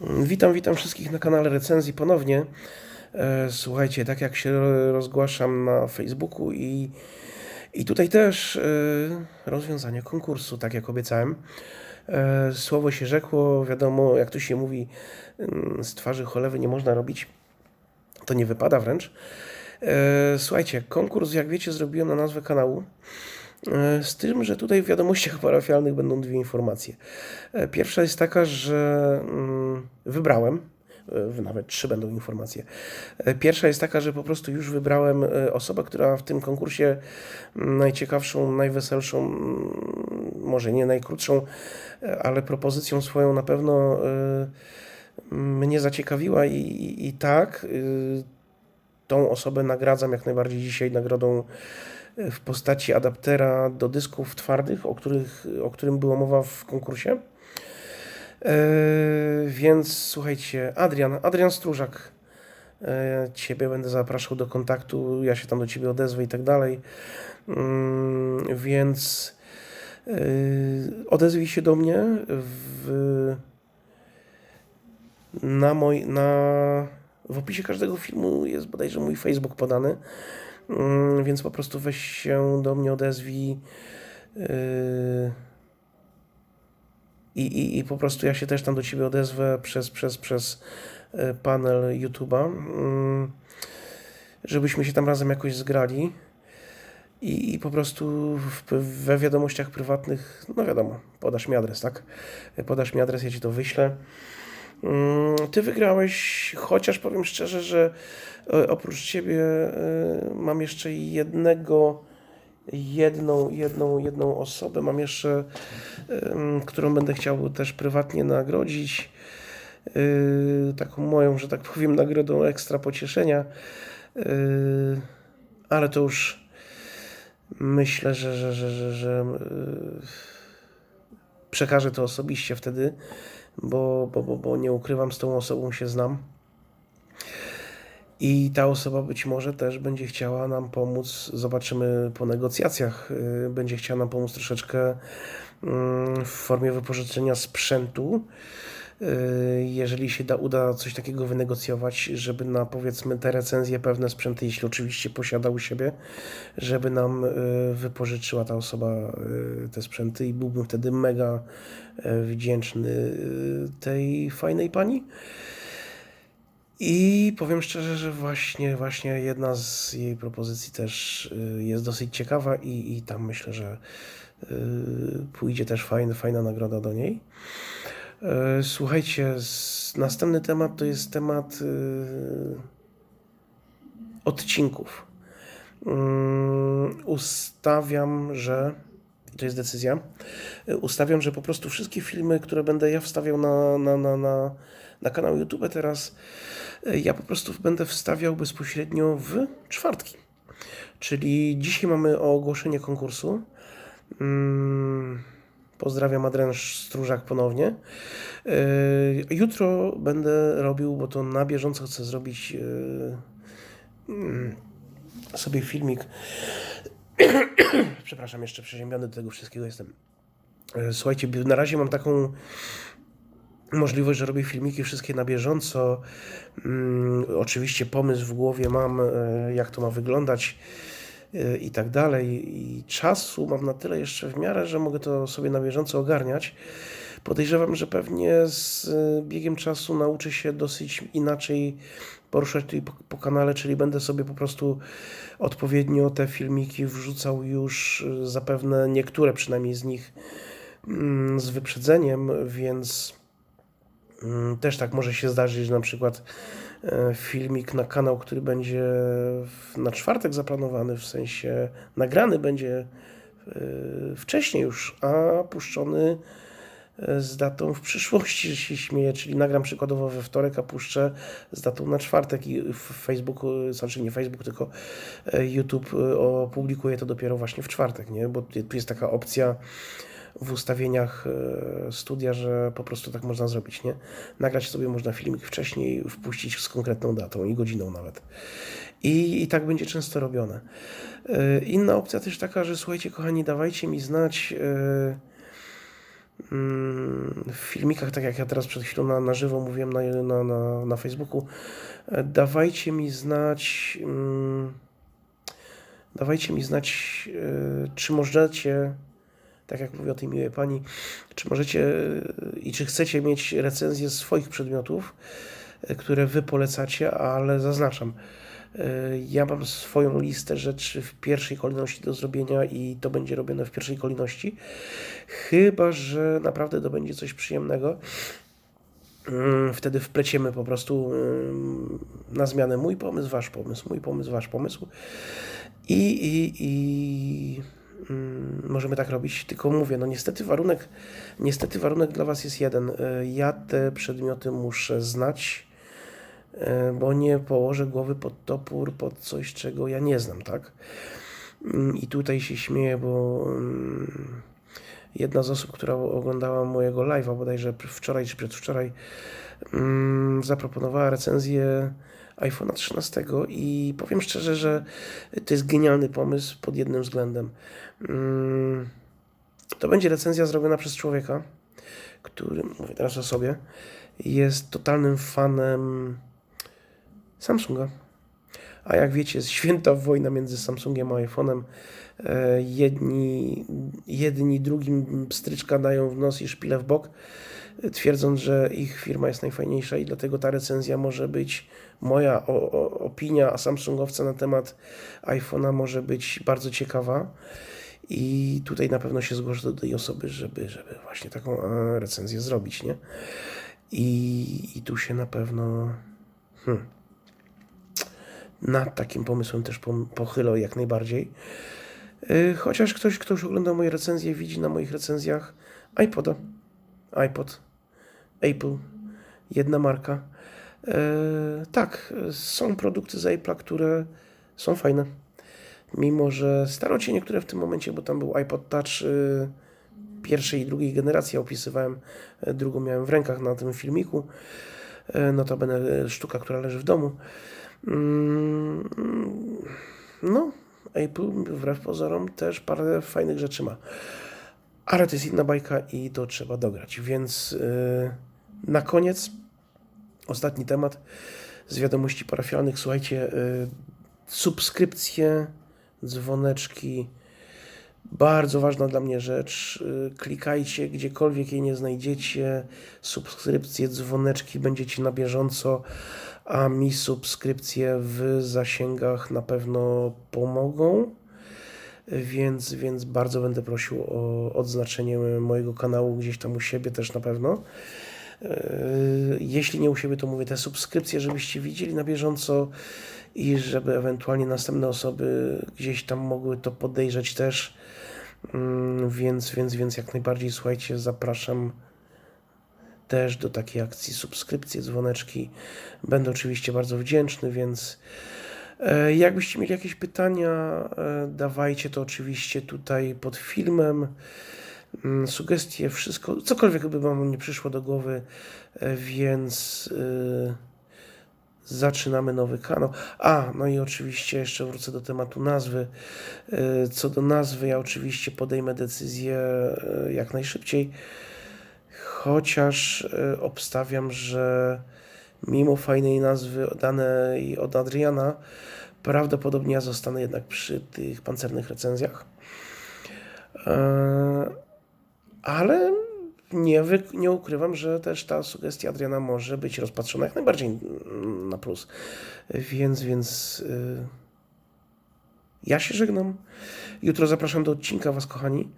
Witam, witam wszystkich na kanale recenzji ponownie. E, Słuchajcie, tak jak się rozgłaszam na Facebooku i, i tutaj też e, rozwiązanie konkursu, tak jak obiecałem. E, Słowo się rzekło, wiadomo, jak to się mówi, mm, z twarzy cholewy nie można robić, to nie wypada wręcz. Słuchajcie, konkurs, jak wiecie, zrobiłem na nazwę kanału. E, Z tym, że tutaj w wiadomościach parafialnych będą dwie informacje. E, Pierwsza jest taka, że mm, wybrałem, e, nawet trzy będą informacje. Pierwsza jest taka, że po prostu już wybrałem osobę, która w tym konkursie mm, najciekawszą, najweselszą, mm, może nie najkrótszą, ale propozycją swoją na pewno mnie zaciekawiła i, i, i tak tą osobę nagradzam jak najbardziej dzisiaj nagrodą w postaci adaptera do dysków twardych, o, których, o którym była mowa w konkursie. E, więc słuchajcie, Adrian, Adrian Stróżak, e, Ciebie będę zapraszał do kontaktu, ja się tam do Ciebie odezwę i tak dalej. Mm, Więc e, odezwij się do mnie w, na, moj, na, w opisie każdego filmu jest bodajże mój Facebook podany, więc po prostu weź się do mnie odezwij yy, i, i, i po prostu ja się też tam do Ciebie odezwę przez, przez, przez e, panel YouTube'a, mm, żebyśmy się tam razem jakoś zgrali. I, I po prostu w, we wiadomościach prywatnych, no wiadomo, podasz mi adres, tak? Podasz mi adres, ja ci to wyślę. Mm, Ty wygrałeś, chociaż powiem szczerze, że e, oprócz ciebie e, mam jeszcze jednego, jedną, jedną, jedną osobę, mam jeszcze, którą będę chciał też prywatnie nagrodzić. e, Taką moją, że tak powiem, nagrodą ekstra pocieszenia. Ale to już myślę, że, że, że, że, że przekażę to osobiście wtedy, bo, bo, bo, bo nie ukrywam, z tą osobą się znam. I ta osoba być może też będzie chciała nam pomóc, zobaczymy po negocjacjach, y, będzie chciała nam pomóc troszeczkę mm, w formie wypożyczenia sprzętu. Y, Jeżeli się da, uda coś takiego wynegocjować, żeby na powiedzmy te recenzje pewne sprzęty, jeśli oczywiście posiada u siebie, żeby nam y, wypożyczyła ta osoba y, te sprzęty i byłbym wtedy mega wdzięczny tej fajnej pani. I powiem szczerze, że właśnie, właśnie jedna z jej propozycji też jest dosyć ciekawa i, i tam myślę, że pójdzie też fajny, fajna nagroda do niej. E, Słuchajcie, następny temat to jest temat y, odcinków. Mm, Ustawiam, że to jest decyzja. y, Ustawiam, że po prostu wszystkie filmy, które będę ja wstawiał na, na, na, na, na kanał YouTube teraz, ja po prostu będę wstawiał bezpośrednio w czwartki. Czyli dzisiaj mamy ogłoszenie konkursu. Mm, Pozdrawiam Adrian Stróżak ponownie. Yy, Jutro będę robił, bo to na bieżąco chcę zrobić yy, mm, sobie filmik. Przepraszam, jeszcze przeziębiony do tego wszystkiego jestem. Yy, Słuchajcie, na razie mam taką możliwość, że robię filmiki wszystkie na bieżąco. Mm, oczywiście pomysł w głowie mam, jak to ma wyglądać i tak dalej. I czasu mam na tyle jeszcze w miarę, że mogę to sobie na bieżąco ogarniać. Podejrzewam, że pewnie z e, biegiem czasu nauczę się dosyć inaczej poruszać tutaj po, po kanale, czyli będę sobie po prostu odpowiednio te filmiki wrzucał już e, zapewne niektóre przynajmniej z nich mm, z wyprzedzeniem, więc Mm, Też tak może się zdarzyć, że na przykład e, filmik na kanał, który będzie na czwartek zaplanowany, w sensie nagrany będzie e, wcześniej już, a puszczony e, z datą w przyszłości, że się śmieję, czyli nagram przykładowo we wtorek, a puszczę z datą na czwartek i w Facebooku, znaczy nie Facebook, tylko e, YouTube e, opublikuje to dopiero właśnie w czwartek, nie? Bo tu jest taka opcja w ustawieniach e, studia, że po prostu tak można zrobić, nie? Nagrać sobie można filmik wcześniej, wpuścić z konkretną datą i godziną nawet. I, i tak będzie często robione. E, Inna opcja też taka, że słuchajcie, kochani, dawajcie mi znać, e, mm, w filmikach, tak jak ja teraz przed chwilą na, na żywo mówiłem na, na, na, na Facebooku, dawajcie mi znać, mm, dawajcie mi znać, czy możecie, tak jak mówi o tej miłej pani, czy możecie e, i czy chcecie mieć recenzję swoich przedmiotów, e, które wy polecacie, ale zaznaczam, e, ja mam swoją listę rzeczy w pierwszej kolejności do zrobienia i to będzie robione w pierwszej kolejności. Chyba, że naprawdę to będzie coś przyjemnego. Mm, Wtedy wpleciemy po prostu ym, na zmianę mój pomysł, wasz pomysł, mój pomysł, wasz pomysł. I, i, i mm, możemy tak robić. Tylko mówię, no niestety warunek, niestety warunek dla was jest jeden. Y, Ja te przedmioty muszę znać, y, bo nie położę głowy pod topór, pod coś, czego ja nie znam, tak? Mm, I tutaj się śmieję, bo mm, jedna z osób, która oglądała mojego live'a bodajże wczoraj czy przedwczoraj, mm, zaproponowała recenzję iPhone'a 13 i powiem szczerze, że to jest genialny pomysł pod jednym względem. Mm, To będzie recenzja zrobiona przez człowieka, który, mówię teraz o sobie, jest totalnym fanem Samsunga. A jak wiecie, jest święta wojna między Samsungiem a iPhone'em. E, Jedni, jedni drugim stryczka dają w nos i szpilę w bok, twierdząc, że ich firma jest najfajniejsza i dlatego ta recenzja może być moja o, o, opinia Samsungowca na temat iPhone'a może być bardzo ciekawa. I tutaj na pewno się zgłoszę do tej osoby, żeby, żeby właśnie taką e, recenzję zrobić, nie? I, i tu się na pewno. Hmm nad takim pomysłem też pochylę jak najbardziej. Yy, Chociaż ktoś, kto już ogląda moje recenzje, widzi na moich recenzjach iPoda, iPod, Apple, jedna marka. Yy, Tak, są produkty z Apple'a, które są fajne. Mimo, że starocie niektóre w tym momencie, bo tam był iPod Touch yy, pierwszej i drugiej generacji, opisywałem, drugą miałem w rękach na tym filmiku. Notabene sztuka, która leży w domu. Mm, No, Apple wbrew pozorom też parę fajnych rzeczy ma. Ale to jest inna bajka i to trzeba dograć. Więc yy, na koniec ostatni temat z wiadomości parafialnych. Słuchajcie, yy, subskrypcje, dzwoneczki. Bardzo ważna dla mnie rzecz. Yy, Klikajcie gdziekolwiek jej nie znajdziecie. Subskrypcje, dzwoneczki, będziecie na bieżąco a mi subskrypcje w zasięgach na pewno pomogą. Więc, więc bardzo będę prosił o odznaczenie mojego kanału gdzieś tam u siebie też na pewno. Yy, Jeśli nie u siebie, to mówię te subskrypcje, żebyście widzieli na bieżąco i żeby ewentualnie następne osoby gdzieś tam mogły to podejrzeć też. Mm, Więc, więc, więc jak najbardziej słuchajcie, zapraszam też do takiej akcji subskrypcje, dzwoneczki. Będę oczywiście bardzo wdzięczny, więc e, jakbyście mieli jakieś pytania, e, dawajcie to oczywiście tutaj pod filmem. Mm, Sugestie, wszystko, cokolwiek by Wam nie przyszło do głowy, e, więc zaczynamy nowy kanał. A, no i oczywiście jeszcze wrócę do tematu nazwy. Co do nazwy, ja oczywiście podejmę decyzję jak najszybciej chociaż y, obstawiam, że mimo fajnej nazwy danej od Adriana, prawdopodobnie ja zostanę jednak przy tych pancernych recenzjach. E, Ale nie, wy, nie ukrywam, że też ta sugestia Adriana może być rozpatrzona jak najbardziej na plus. Więc, więc y, ja się żegnam. Jutro zapraszam do odcinka Was, kochani.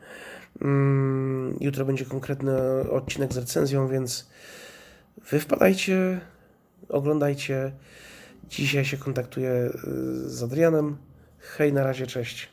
Mm, Jutro będzie konkretny odcinek z recenzją, więc wy wpadajcie, oglądajcie. Dzisiaj się kontaktuję y, z Adrianem. Hej, na razie, cześć.